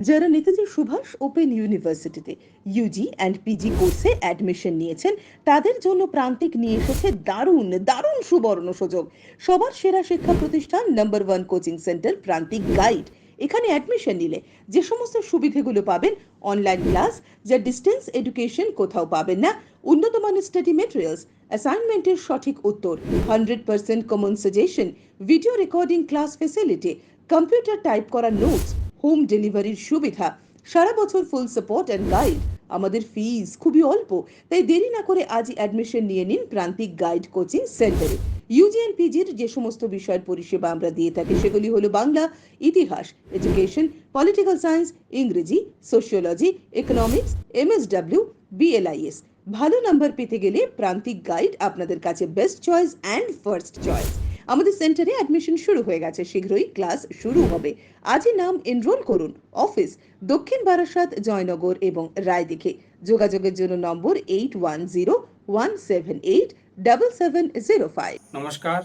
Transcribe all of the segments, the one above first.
যারা নেতাজি সুভাষ ওপেন ইউনিভার্সিটিতে UG and PG কোর্সে অ্যাডমিশন নিয়েছেন, তাদের জন্য প্রান্তিক নিয়ে এসেছে দারুণ দারুণ সুবর্ণ সুযোগ। সবার সেরা শিক্ষা প্রতিষ্ঠান number one coaching centre Prantik guide এখানে অ্যাডমিশন নিলে যে সমস্ত সুবিধেগুলো পাবেন অনলাইন ক্লাস যা ডিস্টেন্স এডুকেশন কোথাও পাবেন না উন্নত মানের স্টাডি মেটেরিয়ালস অ্যাসাইনমেন্টের সঠিক উত্তর hundred percent common suggestion video recording class facility computer type করার নোটস হোম ডেলিভারির সুবিধা। সারা বছর ফুল সাপোর্ট অ্যান্ড গাইড আমাদের ফিস খুবই অল্প, তাই দেরি না করে আজই অ্যাডমিশন নিয়ে নিন প্রান্তিক গাইড কোচিং সেন্টারে ইউজিএন পিজির যে সমস্ত বিষয়ের পরিষেবা আমরা দিয়ে থাকি, সেগুলি হলো বাংলা, ইতিহাস এডুকেশন পলিটিক্যাল সায়েন্স ইংরেজি সোশিওলজি ইকোনমিক্স এমএসডব্লিউ বিএলআইএস ভালো নাম্বার পেতে গেলে প্রান্তিক গাইড আপনাদের কাছে best choice and first choice আমাদের সেন্টারে অ্যাডমিশন শুরু হয়ে গেছে, শীঘ্রই ক্লাস শুরু হবে। আজই নাম এনরোল করুন অফিস দক্ষিণ বারাসাত, জয়নগর এবং রায়দিঘি। যোগাযোগের জন্য number eight one zero one seven eight double seven zero five নমস্কার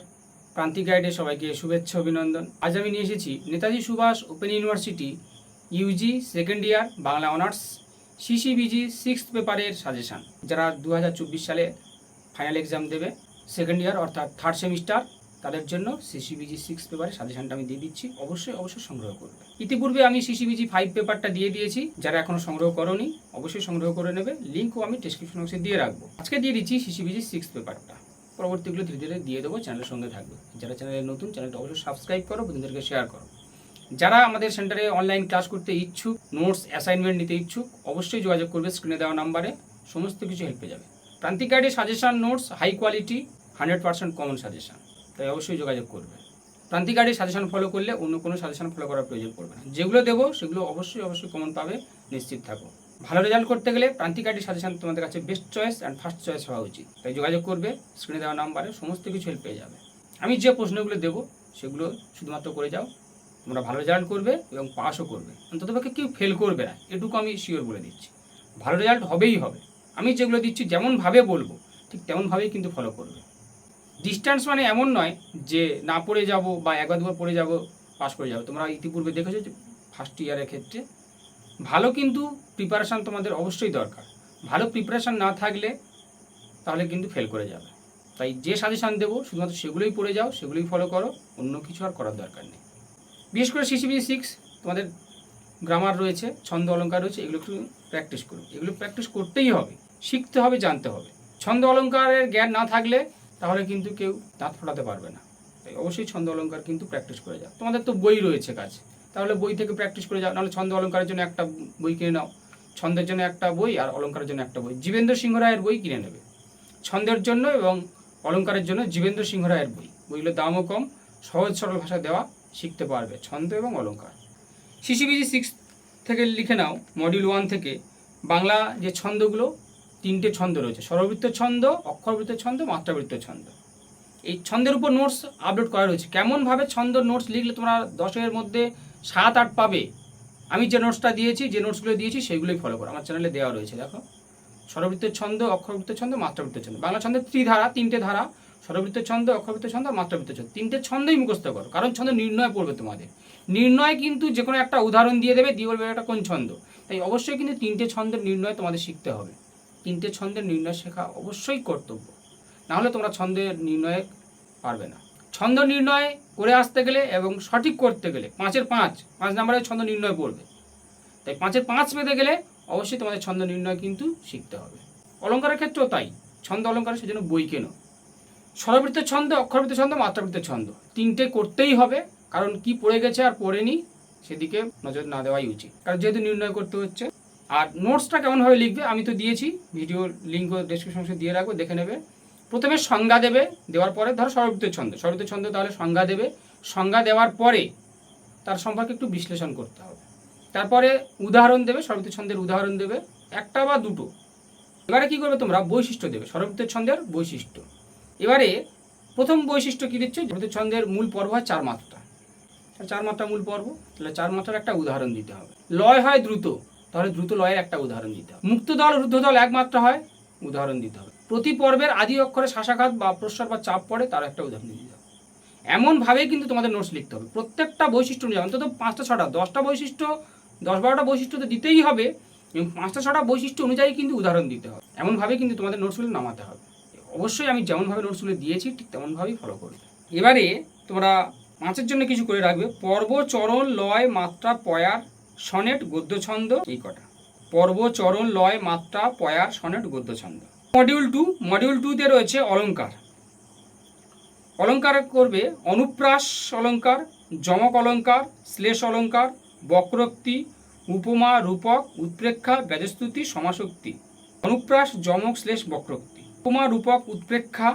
প্রান্তিক গাইডে সবাইকে শুভেচ্ছা, অভিনন্দন। আজ আমি নিয়ে এসেছি Netaji Subhas open university UG second year Bangla honours CCBG sixth পেপারের সাজেশান যারা দু হাজার চব্বিশ সালে ফাইনাল এক্সাম দেবে সেকেন্ড ইয়ার অর্থাৎ থার্ড সেমিস্টার তাদের জন্য সিসিবিজি সিক্স পেপারের সাজেশনটা আমি দিয়ে দিচ্ছি। অবশ্যই অবশ্যই সংগ্রহ করবে। ইতিপূর্বে আমি সিসিবিজি ফাইভ পেপারটা দিয়ে দিয়েছি। যারা এখনও সংগ্রহ করনি, অবশ্যই সংগ্রহ করে নেবে। লিঙ্কও আমি ডিসক্রিপশন বক্সে দিয়ে রাখব। আজকে দিয়ে দিচ্ছি সিসিবিজি সিক্স পেপারটা পরবর্তীগুলো ধীরে ধীরে দিয়ে দেবো চ্যানেলের সঙ্গে থাকবে। যারা চ্যানেলে নতুন চ্যানেলটা অবশ্যই সাবস্ক্রাইব করো, বন্ধুদেরকে শেয়ার করো। যারা আমাদের সেন্টারে অনলাইন ক্লাস করতে ইচ্ছুক নোটস অ্যাসাইনমেন্ট নিতে ইচ্ছুক, অবশ্যই যোগাযোগ করবে স্ক্রিনে দেওয়া নাম্বারে সমস্ত কিছু হেল্প যাবে। প্রান্তিক গাইডের suggestion notes high quality hundred percent common suggestion তাই অবশ্যই যোগাযোগ করবে। প্রান্তিক গাইডের সাজেশন ফলো করলে অন্য কোনো সাজেশন ফলো করার প্রয়োজন পড়বে না। যেগুলো দেবো, সেগুলো অবশ্যই অবশ্যই কমন পাবে, নিশ্চিত থাকো। ভালো রেজাল্ট করতে গেলে প্রান্তিক গাইডের সাজেশন তোমাদের কাছে best choice and first choice হওয়া উচিত। তাই যোগাযোগ করবে স্ক্রিনে দেওয়া নাম্বারে সমস্ত কিছু হেল্প পেয়ে যাবে। আমি যে প্রশ্নগুলো দেবো, সেগুলো শুধুমাত্র করে যাও। তোমরা ভালো রেজাল্ট করবে এবং পাসও করবে। অন্ততপক্ষে কেউ ফেল করবে না, এটুকু আমি শিওর বলে দিচ্ছি। ভালো রেজাল্ট হবেই হবে। আমি যেগুলো দিচ্ছি, যেমনভাবে বলব, ঠিক তেমনভাবেই কিন্তু ফলো করবে। ডিস্ট্যান্স মানে এমন নয় যে না পড়ে যাব বা একবার দুবার পড়ে যাব পাস করে যাব। তোমরা ইতিপূর্বে দেখেছ যে ফার্স্ট ইয়ারের ক্ষেত্রে ভালো কিন্তু প্রিপারেশান তোমাদের অবশ্যই দরকার। ভালো প্রিপারেশান না থাকলে তাহলে কিন্তু ফেল করে যাবে। তাই যে সাজেশান দেবো, শুধুমাত্র সেগুলোই পড়ে যাও, সেগুলোই ফলো করো, অন্য কিছু আর করার দরকার নেই। বিশেষ করে সিসিবি সিক্স তোমাদের গ্রামার রয়েছে, ছন্দ অলঙ্কার রয়েছে, এগুলো একটু প্র্যাকটিস করো। এগুলো প্র্যাকটিস করতেই হবে, শিখতে হবে, জানতে হবে। ছন্দ অলঙ্কারের জ্ঞান না থাকলে তাহলে কিন্তু কেউ দাঁত ফোটাতে পারবে না। তাই অবশ্যই ছন্দ অলঙ্কার কিন্তু প্র্যাকটিস করে যাও। তোমাদের তো বই রয়েছে কাছে তাহলে বই থেকে প্র্যাকটিস করে যাও, নাহলে ছন্দ অলঙ্কারের জন্য একটা বই কিনে নাও। ছন্দের জন্য একটা বই আর অলঙ্কারের জন্য একটা বই। জীবেন্দ্র সিংহ রায়ের বই কিনে নেবে। ছন্দের জন্য এবং অলঙ্কারের জন্য জীবেন্দ্র সিংহ রায়ের বই। বইগুলোর দামও কম, সহজ সরল ভাষা দেওয়া শিখতে পারবে ছন্দ এবং অলঙ্কার। সিসিবিজি সিক্স থেকে লিখে নাও মডিউল ওয়ান থেকে। বাংলা যে ছন্দগুলো তিনটে ছন্দ রয়েছে, স্বরবৃত্ত ছন্দ, অক্ষরবৃত্ত ছন্দ, মাত্রাবৃত্ত ছন্দ। এই ছন্দের উপর নোটস আপলোড করা রয়েছে। কেমনভাবে ছন্দ নোটস লিখলে তোমরা দশের মধ্যে সাত, আট পাবে? আমি যে নোটসটা দিয়েছি, যে নোটসগুলো দিয়েছি, সেগুলোই ফলো করো। আমার চ্যানেলে দেওয়া রয়েছে, দেখো। স্বরবৃত্ত ছন্দ, অক্ষরবৃত্ত ছন্দ, মাত্রাবৃত্ত ছন্দ। বাংলা ছন্দের ত্রিধারা, তিনটে ধারা, স্বরবৃত্ত ছন্দ, অক্ষরবৃত্ত ছন্দ, মাত্রাবৃত্ত ছন্দ। তিনটে ছন্দই মুখস্থ করো, কারণ ছন্দ নির্ণয় পড়বে তোমাদের। নির্ণয় কিন্তু যে কোনো একটা উদাহরণ দিয়ে দেবে, দিয়ে বলবে এটা কোন ছন্দ? তাই অবশ্যই কিন্তু তিনটে ছন্দের নির্ণয় তোমাদের শিখতে হবে। তিনটে ছন্দের নির্ণয় শেখা অবশ্যই কর্তব্য। নাহলে তোমরা ছন্দের নির্ণয়ে পারবে না। ছন্দ নির্ণয় করে আসতে গেলে এবং সঠিক করতে গেলে পাঁচের পাঁচ পাঁচ নাম্বারের ছন্দ নির্ণয় পড়বে। তাই পাঁচের পাঁচ পেতে গেলে অবশ্যই তোমাদের ছন্দ নির্ণয় কিন্তু শিখতে হবে। অলঙ্কারের ক্ষেত্রেও তাই, ছন্দ অলঙ্কারের সেজন্য বই কেনো। স্বরবৃত্ত ছন্দ, অক্ষরবৃত্ত ছন্দ, মাত্রাবৃত্ত ছন্দ, তিনটে করতেই হবে, কারণ কি পড়ে গেছে আর পড়েনি, সেদিকে নজর না দেওয়াই উচিত। কারণ যেহেতু নির্ণয় করতে হচ্ছে আর নোটসটা কেমনভাবে লিখবে, আমি তো দিয়েছি ভিডিও লিঙ্ক ডেসক্রিপশন দিয়ে রাখব, দেখে নেবে। প্রথমে সংজ্ঞা দেবে, দেওয়ার পরে ধরো স্বরবৃত্ত ছন্দ স্বরবৃত্ত ছন্দ তাহলে সংজ্ঞা দেবে। সংজ্ঞা দেওয়ার পরে তার সম্পর্কে একটু বিশ্লেষণ করতে হবে। তারপরে উদাহরণ দেবে স্বরবৃত্ত ছন্দের উদাহরণ দেবে, একটা বা দুটো। এবারে কি করবে তোমরা? বৈশিষ্ট্য দেবে স্বরবৃত্ত ছন্দের বৈশিষ্ট্য। এবারে প্রথম বৈশিষ্ট্য কী দিচ্ছে? স্বরবৃত্ত ছন্দের মূল পর্ব হয় চার মাত্রা। চার মাত্রা মূল পর্ব, তাহলে চার মাত্রার একটা উদাহরণ দিতে হবে। লয় হয় দ্রুত। তাহলে দ্রুত লয়ের একটা উদাহরণ দিতে হবে। মুক্ত দল, রুদ্ধ দল একমাত্র হয়, উদাহরণ দিতে হবে। প্রতি পর্বের আদি অক্ষরে শাসাঘাত বা প্রস্বর বা চাপ পড়ে তার একটা উদাহরণ দিতে হবে। এমনভাবেই কিন্তু তোমাদের নোটস লিখতে হবে। প্রত্যেকটা বৈশিষ্ট্য অনুযায়ী, অন্তত পাঁচটা, ছটা, দশটা বৈশিষ্ট্য, দশ, বারোটা বৈশিষ্ট্য তো দিতেই হবে, এবং পাঁচটা, ছটা বৈশিষ্ট্য অনুযায়ী কিন্তু উদাহরণ দিতে হবে। এমনভাবে কিন্তু তোমাদের নোটসগুলো নামাতে হবে। অবশ্যই আমি যেমনভাবে নোটসগুলো দিয়েছি, ঠিক তেমনভাবেই ফলো করবে। এবারে তোমরা পাঁচের জন্য কিছু করে রাখবে। পর্ব, চরণ, লয়, মাত্রা, পয়ার সনেট গদ্যছন্দ, এই কটা। পর্ব, চরণ, লয়, মাত্রা, পয়ার, সনেট, গদ্যছন্দ। মডিউল টু মডিউল টুতে রয়েছে অলংকার অলংকার করবে অনুপ্রাস অলংকার যমক অলংকার শ্লেষ অলংকার বক্রোক্তি, উপমা, রূপক, উৎপ্রেক্ষা, ব্যজস্তুতি, সমাসক্তি। অনুপ্রাস যমক শ্লেষ, বক্রোক্তি। উপমা, রূপক, উৎপ্রেক্ষা,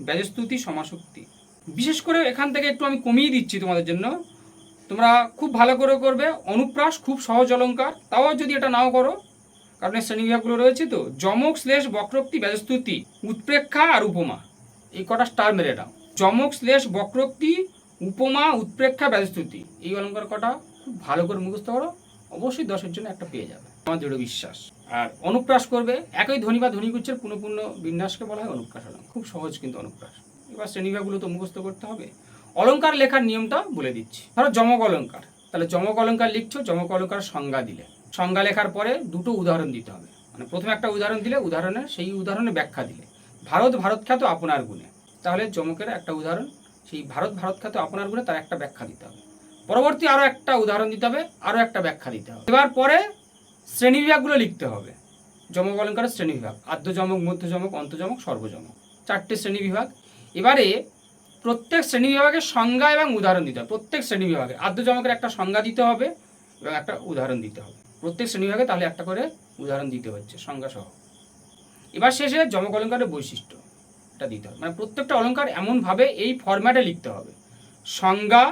ব্যজস্তুতি, সমাসক্তি। বিশেষ করে এখান থেকে একটু আমি কমিয়ে দিচ্ছি তোমাদের জন্য। তোমরা খুব ভালো করে করবে। অনুপ্রাস খুব সহজ অলঙ্কার। তাও যদি এটা নাও করো, কারণ শ্রেণীবিভাগগুলো রয়েছে তো, যমক শ্লেষ বক্রোক্তি ব্যজস্তুতি, উৎপ্রেক্ষা আর উপমা। এই কটা স্টার মেরে দাও যমক শ্লেষ বক্রোক্তি, উপমা, উৎপ্রেক্ষা, ব্যজস্তুতি। এই অলঙ্কার কটা খুব ভালো করে মুখস্থ করো, অবশ্যই দশের জন্য একটা পেয়ে যাবে। আমার দৃঢ় বিশ্বাস। আর অনুপ্রাস করবে, একই ধ্বনি বা ধ্বনিগুচ্ছের পুনঃপূর্ণ বিন্যাসকে বলা হয় অনুপ্রাস খুব সহজ কিন্তু অনুপ্রাস। এবার শ্রেণীবিভাগগুলো তো মুখস্থ করতে হবে। অলংকার লেখার নিয়মটা বলে দিচ্ছি। ধরো যমক অলঙ্কার। তাহলে যমক অলঙ্কার লিখছো, যমক অলংকার সংজ্ঞা দিলে। সংজ্ঞা লেখার পরে দুটো উদাহরণ দিতে হবে। মানে প্রথমে একটা উদাহরণ দিলে, উদাহরণে সেই উদাহরণে ব্যাখ্যা দিলে। ভারত ভারত খ্যাত আপনার গুণে। তাহলে যমকের একটা উদাহরণ, সেই ভারত ভারত খ্যাত আপনার গুণে তার একটা ব্যাখ্যা দিতে হবে। পরবর্তী আরও একটা উদাহরণ দিতে হবে আরও একটা ব্যাখ্যা দিতে হবে। এবার পরে শ্রেণীবিভাগগুলো লিখতে হবে। যমক অলঙ্কারের শ্রেণীবিভাগ। আদ্য যমক মধ্য যমক অন্তযমক, সর্বযমক। চারটে শ্রেণীবিভাগ। এবারে প্রত্যেক শ্রেণীবিভাগের সংজ্ঞা এবং উদাহরণ দিতে হবে। প্রত্যেক শ্রেণীবিভাগে আদ্য যমকের একটা সংজ্ঞা দিতে হবে এবং একটা উদাহরণ দিতে হবে। প্রত্যেক শ্রেণি বিভাগে তাহলে একটা করে উদাহরণ দিতে হচ্ছে, সংজ্ঞা সহ। এবার শেষে যমক অলঙ্কারের বৈশিষ্ট্য এটা দিতে হবে। মানে প্রত্যেকটা অলঙ্কার এমনভাবে এই ফরম্যাটে লিখতে হবে। সংজ্ঞা,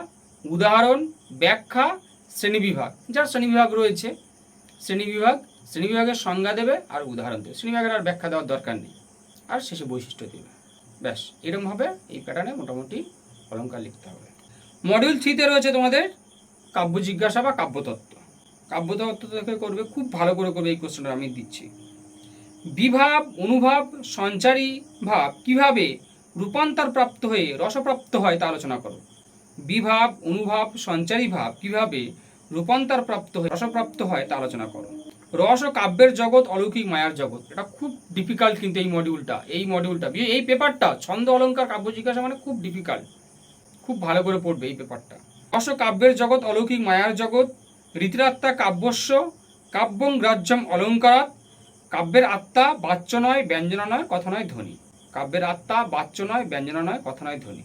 উদাহরণ, ব্যাখ্যা শ্রেণীবিভাগ যার শ্রেণীবিভাগ রয়েছে শ্রেণীবিভাগ শ্রেণীবিভাগের সংজ্ঞা দেবে আর উদাহরণ দেবে। শ্রেণীবিভাগের আর ব্যাখ্যা দেওয়ার দরকার নেই। আর শেষে বৈশিষ্ট্য দেবে। ব্যাস এরকমভাবে এই প্যাটার্নে মোটামুটি অলঙ্কার লিখতে হবে। মডিউল থ্রিতে রয়েছে তোমাদের কাব্য জিজ্ঞাসা বা কাব্যতত্ত্ব কাব্যতত্ত্ব থেকে করবে, খুব ভালো করে করবে এই কোশ্চেনটা আমি দিচ্ছি। বিভাব, অনুভাব, সঞ্চারী, ভাব, কীভাবে রূপান্তর প্রাপ্ত হয়ে রসপ্রাপ্ত হয় তা আলোচনা করো। বিভাব, অনুভাব, সঞ্চারী, ভাব, কীভাবে রূপান্তর প্রাপ্ত হয়ে রসপ্রাপ্ত হয় তা আলোচনা করো। রস ও কাব্যের জগৎ, অলৌকিক মায়ার জগৎ। এটা খুব ডিফিকাল্ট কিন্তু এই মডিউলটা এই মডিউলটা এই পেপারটা ছন্দ অলঙ্কার কাব্য জিজ্ঞাসা মানে খুব ডিফিকাল্ট খুব ভালো করে পড়বে এই পেপারটা রস কাব্যের জগৎ, অলৌকিক মায়ার জগৎ রীতিরাত্মা কাব্যস্য, কাব্যং গ্রাহ্যম অলঙ্কারাত কাব্যের আত্মা বাচ্য নয়, ব্যঞ্জনা নয়, কথা নয়, ধ্বনি। কাব্যের আত্মা বাচ্য নয়, ব্যঞ্জনা নয়, কথা নয়, ধ্বনি।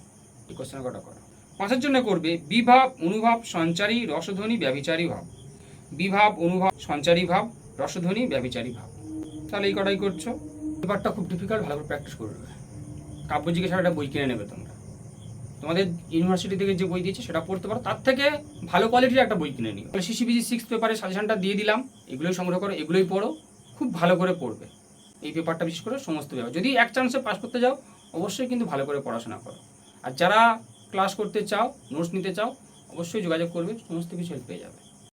এই কোশ্চেন কটা করো? পাঁচের জন্য করবে, বিভাব, অনুভাব, সঞ্চারী, রসধ্বনি ব্যভিচারী ভাব। বিভাব অনুভাব সঞ্চারী ভাব রসধ্বনি ব্যভিচারী ভাব। তাহলে এই কটাই করছ? ব্যাপারটা খুব ডিফিকাল্ট ভালো করে প্র্যাকটিস করবে কাব্য জিজ্ঞাসার একটা বই কিনে নেবে তোমরা। তোমাদের ইউনিভার্সিটি থেকে যে বই দিয়েছে সেটা পড়তে পারো তার থেকে ভালো কোয়ালিটির একটা বই কিনে নিও। তাহলে সিসিবিজি সিক্স পেপারে সাজেশনটা দিয়ে দিলাম এগুলোই সংগ্রহ করো এগুলোই পড়ো খুব ভালো করে পড়বে। এই পেপারটা বিশেষ করে সমস্ত পেপার যদি এক চান্সে পাস করতে যাও অবশ্যই কিন্তু ভালো করে পড়াশোনা করো। আর যারা ক্লাস করতে চাও নোটস নিতে চাও অবশ্যই যোগাযোগ করবে সমস্ত কিছু হেল্প পেয়ে যাবে।